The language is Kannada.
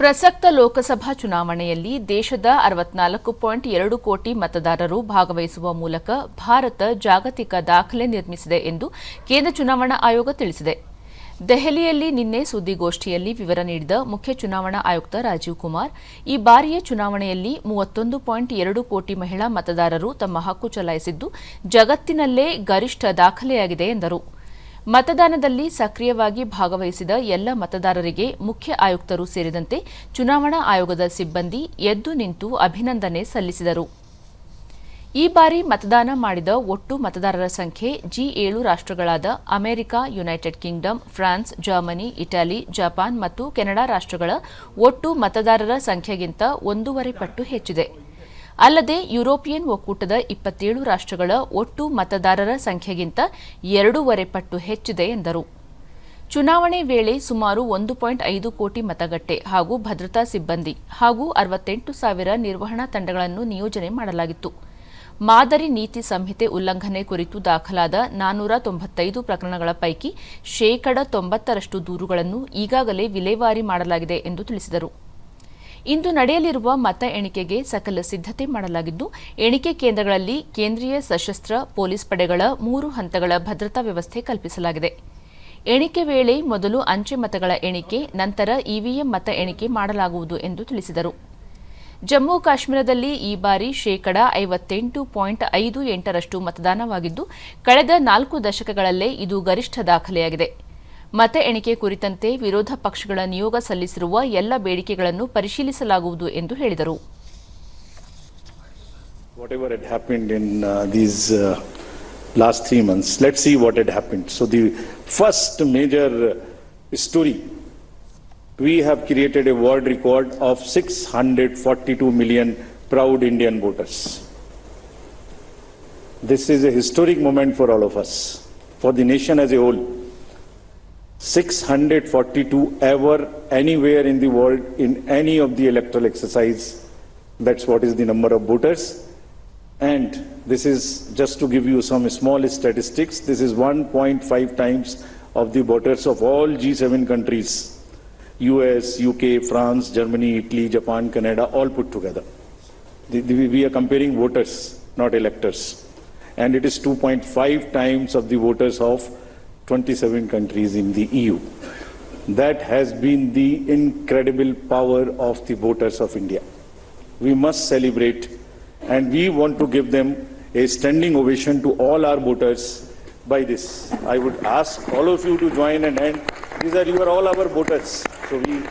ಪ್ರಸಕ್ತ ಲೋಕಸಭಾ ಚುನಾವಣೆಯಲ್ಲಿ ದೇಶದ ಅರವತ್ನಾಲ್ಕು ಪಾಯಿಂಟ್ ಎರಡು ಕೋಟಿ ಮತದಾರರು ಭಾಗವಹಿಸುವ ಮೂಲಕ ಭಾರತ ಜಾಗತಿಕ ದಾಖಲೆ ನಿರ್ಮಿಸಿದೆ ಎಂದು ಕೇಂದ್ರ ಚುನಾವಣಾ ಆಯೋಗ ತಿಳಿಸಿದೆ. ದೆಹಲಿಯಲ್ಲಿ ನಿನ್ನೆ ಸುದ್ದಿಗೋಷ್ಠಿಯಲ್ಲಿ ವಿವರ ನೀಡಿದ ಮುಖ್ಯ ಚುನಾವಣಾ ಆಯುಕ್ತ ರಾಜೀವ್ ಕುಮಾರ್, ಈ ಬಾರಿಯ ಚುನಾವಣೆಯಲ್ಲಿ ಮೂವತ್ತೊಂದು ಪಾಯಿಂಟ್ ಎರಡು ಕೋಟಿ ಮಹಿಳಾ ಮತದಾರರು ತಮ್ಮ ಹಕ್ಕು ಚಲಾಯಿಸಿದ್ದು ಜಗತ್ತಿನಲ್ಲೇ ಗರಿಷ್ಠ ದಾಖಲೆಯಾಗಿದೆ ಎಂದರು. ಮತದಾನದಲ್ಲಿ ಸಕ್ರಿಯವಾಗಿ ಭಾಗವಹಿಸಿದ ಎಲ್ಲ ಮತದಾರರಿಗೆ ಮುಖ್ಯ ಆಯುಕ್ತರು ಸೇರಿದಂತೆ ಚುನಾವಣಾ ಆಯೋಗದ ಸಿಬ್ಬಂದಿ ಎದ್ದು ನಿಂತು ಅಭಿನಂದನೆ ಸಲ್ಲಿಸಿದರು. ಈ ಬಾರಿ ಮತದಾನ ಮಾಡಿದ ಒಟ್ಟು ಮತದಾರರ ಸಂಖ್ಯೆ ಜಿ ಏಳು ರಾಷ್ಟ್ರಗಳಾದ America, United Kingdom, France, Germany, Italy, Japan ಮತ್ತು ಕೆನಡಾ ರಾಷ್ಟ್ರಗಳ ಒಟ್ಟು ಮತದಾರರ ಸಂಖ್ಯೆಗಿಂತ ಒಂದೂವರೆ ಪಟ್ಟು ಹೆಚ್ಚಿದೆ. ಅಲ್ಲದೆ ಯುರೋಪಿಯನ್ ಒಕ್ಕೂಟದ ಇಪ್ಪತ್ತೇಳು ರಾಷ್ಟ್ರಗಳ ಒಟ್ಟು ಮತದಾರರ ಸಂಖ್ಯೆಗಿಂತ ಎರಡೂವರೆ ಪಟ್ಟು ಹೆಚ್ಚಿದೆ ಎಂದರು. ಚುನಾವಣೆ ವೇಳೆ ಸುಮಾರು ಒಂದು ಪಾಯಿಂಟ್ ಐದು ಕೋಟಿ ಮತಗಟ್ಟೆ ಹಾಗೂ ಭದ್ರತಾ ಸಿಬ್ಬಂದಿ ಹಾಗೂ ಅರವತ್ತೆಂಟು ಸಾವಿರ ನಿರ್ವಹಣಾ ತಂಡಗಳನ್ನು ನಿಯೋಜನೆ ಮಾಡಲಾಗಿತ್ತು. ಮಾದರಿ ನೀತಿ ಸಂಹಿತೆ ಉಲ್ಲಂಘನೆ ಕುರಿತು ದಾಖಲಾದ ನಾನ್ನೂರ ತೊಂಬತ್ತೈದು ಪ್ರಕರಣಗಳ ಪೈಕಿ ಶೇಕಡ ತೊಂಬತ್ತರಷ್ಟು ದೂರುಗಳನ್ನು ಈಗಾಗಲೇ ವಿಲೇವಾರಿ ಮಾಡಲಾಗಿದೆ ಎಂದು ತಿಳಿಸಿದರು. ಇಂದು ನಡೆಯಲಿರುವ ಮತ ಎಣಿಕೆಗೆ ಸಕಲ ಸಿದ್ಧತೆ ಮಾಡಲಾಗಿದ್ದು, ಎಣಿಕೆ ಕೇಂದ್ರಗಳಲ್ಲಿ ಕೇಂದ್ರೀಯ ಸಶಸ್ತ್ರ ಪೊಲೀಸ್ ಪಡೆಗಳ ಮೂರು ಹಂತಗಳ ಭದ್ರತಾ ವ್ಯವಸ್ಥೆ ಕಲ್ಪಿಸಲಾಗಿದೆ. ಎಣಿಕೆ ವೇಳೆ ಮೊದಲು ಅಂಚೆ ಮತಗಳ ಎಣಿಕೆ, ನಂತರ ಇವಿಎಂ ಮತ ಎಣಿಕೆ ಮಾಡಲಾಗುವುದು ಎಂದು ತಿಳಿಸಿದರು. ಜಮ್ಮು ಕಾಶ್ಮೀರದಲ್ಲಿ ಈ ಬಾರಿ ಶೇಕಡ ಐವತ್ತೆಂಟು ಪಾಯಿಂಟ್ ಐದು ಎಂಟರಷ್ಟು ಮತದಾನವಾಗಿದ್ದು, ಕಳೆದ ನಾಲ್ಕು ದಶಕಗಳಲ್ಲೇ ಇದು ಗರಿಷ್ಠ ದಾಖಲೆಯಾಗಿದೆ. ಮತ ಎಣಿಕೆ ಕುರಿತಂತೆ ವಿರೋಧ ಪಕ್ಷಗಳ ನಿಯೋಗ ಸಲ್ಲಿಸಿರುವ ಎಲ್ಲ ಬೇಡಿಕೆಗಳನ್ನು ಪರಿಶೀಲಿಸಲಾಗುವುದು ಎಂದು ಹೇಳಿದರು uh, uh, last three months. Let's see what had happened. So, the first major uh, story we have created a world record of 642 million proud Indian voters. This is a historic moment for all of us, for the nation as a whole. 642 ever anywhere in the world in any of the electoral exercise. That's what is the number of voters. And this is just to give you some small statistics. This is 1.5 times of the voters of all G7 countries US, UK, France, Germany, Italy, Japan, Canada, all put together. The- the- we are comparing voters, not electors. And it is 2.5 times of the voters of 27 countries in the EU. That has been the incredible power of the voters of India. We must celebrate and we want to give them a standing ovation to all our voters by this. I would ask all of you to join and hand. These are you are all our voters. So we